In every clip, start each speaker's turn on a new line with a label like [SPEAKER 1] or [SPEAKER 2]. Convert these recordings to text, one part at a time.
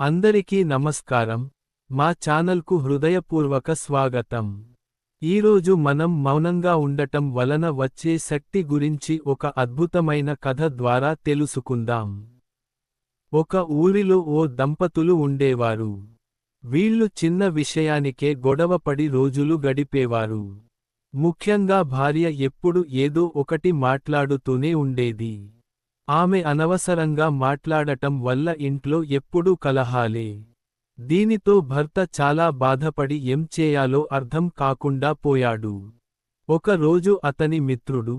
[SPEAKER 1] అందరికీ నమస్కారం. మా ఛానల్కు హృదయపూర్వక స్వాగతం. ఈరోజు మనం మౌనంగా ఉండటం వలన వచ్చే శక్తి గురించి ఒక అద్భుతమైన కథ ద్వారా తెలుసుకుందాం. ఒక ఊరిలో ఓ దంపతులు ఉండేవారు. వీళ్ళు చిన్న విషయానికే గొడవపడి రోజులు గడిపేవారు. ముఖ్యంగా భార్య ఎప్పుడు ఏదో ఒకటి మాట్లాడుతూనే ఉండేది. ఆమె అనవసరంగా మాట్లాడటం వల్ల ఇంట్లో ఎప్పుడూ కలహాలే. దీనితో భర్త చాలా బాధపడి ఏం చేయాలో అర్థం కాకుండా పోయాడు. ఒక రోజు అతని మిత్రుడు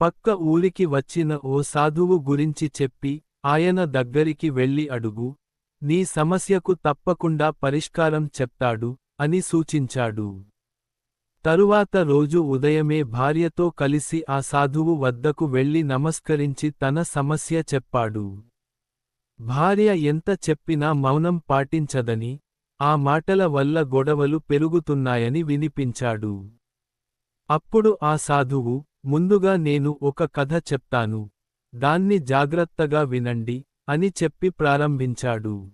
[SPEAKER 1] పక్క ఊరికి వచ్చిన ఓ సాధువు గురించి చెప్పి ఆయన దగ్గరికి వెళ్ళి అడుగు నీ సమస్యకు తప్పకుండా పరిష్కారం చెప్తాడు అని సూచించాడు. తరువాత రోజు ఉదయమే భార్యతో కలిసి ఆ సాధువు వద్దకు వెళ్ళి నమస్కరించి తన సమస్య చెప్పాడు. భార్య ఎంత చెప్పినా మౌనం పాటించదని ఆ మాటల వల్ల గొడవలు పెరుగుతున్నాయని వినిపించాడు. అప్పుడు ఆ సాధువు ముందుగా నేను ఒక కథ చెప్తాను దాన్ని జాగ్రత్తగా వినండి అని చెప్పి ప్రారంభించాడు.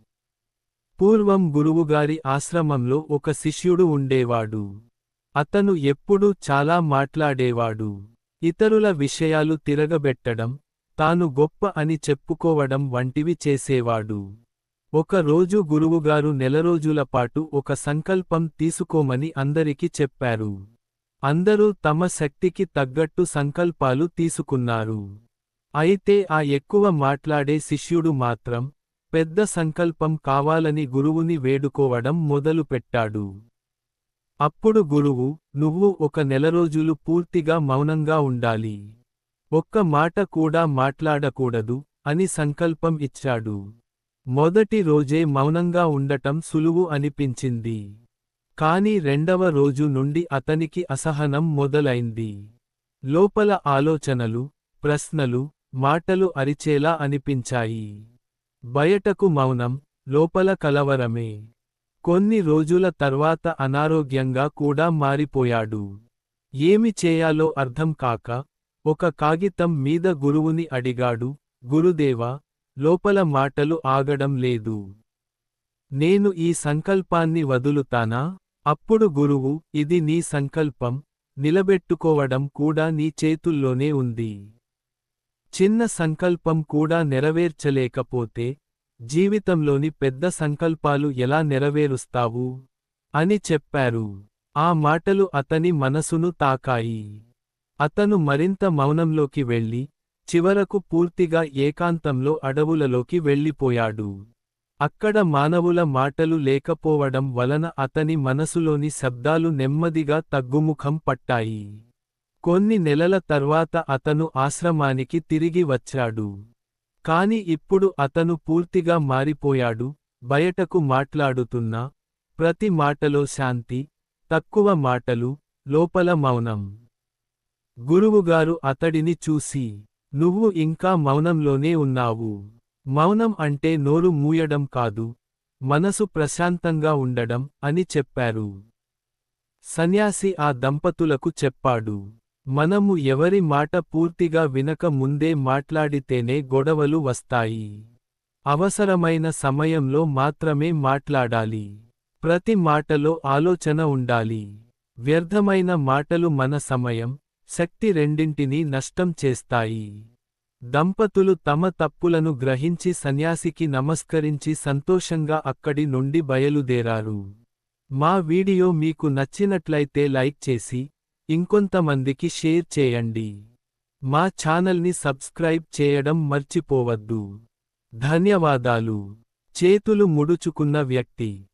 [SPEAKER 1] పూర్వం గురువుగారి ఆశ్రమంలో ఒక శిష్యుడు ఉండేవాడు. అతను ఎప్పుడూ చాలా మాట్లాడేవాడు. ఇతరుల విషయాలు తిరగబెట్టడం తాను గొప్ప అని చెప్పుకోవడం వంటివి చేసేవాడు. ఒక రోజు గురువుగారు నెలరోజుల పాటు ఒక సంకల్పం తీసుకోమని అందరికి చెప్పారు. అందరూ తమ శక్తికి తగ్గట్టు సంకల్పాలు తీసుకున్నారు. అయితే ఆ ఎక్కువ మాట్లాడే శిష్యుడు మాత్రం పెద్ద సంకల్పం కావాలని గురువుని వేడుకోవడం మొదలుపెట్టాడు. అప్పుడు గురువు నువ్వు ఒక నెల రోజులు పూర్తిగా మౌనంగా ఉండాలి. ఒక్క మాట కూడా మాట్లాడకూడదు అని సంకల్పం ఇచ్చాడు. మొదటి రోజే మౌనంగా ఉండటం సులువు అనిపించింది. కాని రెండవ రోజు నుండి అతనికి అసహనం మొదలైంది. లోపల ఆలోచనలు ప్రశ్నలు మాటలు అరిచేలా అనిపించాయి. బయటకు మౌనం లోపల కలవరమే. కొన్ని రోజుల తర్వాత అనారోగ్యంగా కూడా మారిపోయాడు. ఏమి చేయాలో అర్థం కాక ఒక కాగితం మీద గురువుని అడిగాడు గురుదేవా లోపల మాటలు ఆగడం లేదు. నేను ఈ సంకల్పాన్ని వదులుతానా? అప్పుడు గురువు ఇది నీ సంకల్పం నిలబెట్టుకోవడం కూడా నీ చేతుల్లోనే ఉంది. చిన్న సంకల్పం కూడా నెరవేర్చలేకపోతే జీవితంలోని పెద్ద సంకల్పాలు ఎలా నెరవేరుస్తావు? అని చెప్పారు. ఆ మాటలు అతని మనసును తాకాయి. అతను మరింత మౌనంలోకి వెళ్ళి చివరకు పూర్తిగా ఏకాంతంలో అడవులలోకి వెళ్ళిపోయాడు. అక్కడ మానవుల మాటలు లేకపోవడం వలన అతని మనసులోని శబ్దాలు నెమ్మదిగా తగ్గుముఖం పట్టాయి. కొన్ని నెలల తర్వాత అతను ఆశ్రమానికి తిరిగి వచ్చాడు. కాని ఇప్పుడు అతను పూర్తిగా మారిపోయాడు బయటకు మాట్లాడుతున్నా ప్రతి మాటలో శాంతి తక్కువ మాటలు లోపల మౌనం. గురువుగారు అతడిని చూసి నువ్వు ఇంకా మౌనంలోనే ఉన్నావు. మౌనం అంటే నోరు మూయడం కాదు మనసు ప్రశాంతంగా ఉండడం అని చెప్పారు. సన్యాసి ఆ దంపతులకు చెప్పాడు. మనము ఎవరి మాట పూర్తిగా వినక ముందే మాట్లాడితేనే గొడవలు వస్తాయి. అవసరమైన సమయంలో మాత్రమే మాట్లాడాలి. ప్రతి మాటలో ఆలోచన ఉండాలి. వ్యర్థమైన మాటలు మన సమయం శక్తి రెండింటినీ నష్టం చేస్తాయి. దంపతులు తమ తప్పులను గ్రహించి సన్యాసికి నమస్కరించి సంతోషంగా అక్కడి నుండి బయలుదేరారు. మా వీడియో మీకు నచ్చినట్లయితే లైక్ చేసి ఇంకొంతమందికి షేర్ చేయండి. మా ఛానల్ని సబ్స్క్రైబ్ చేయడం మర్చిపోవద్దు. ధన్యవాదాలు. చేతులు ముడుచుకున్న వ్యక్తి.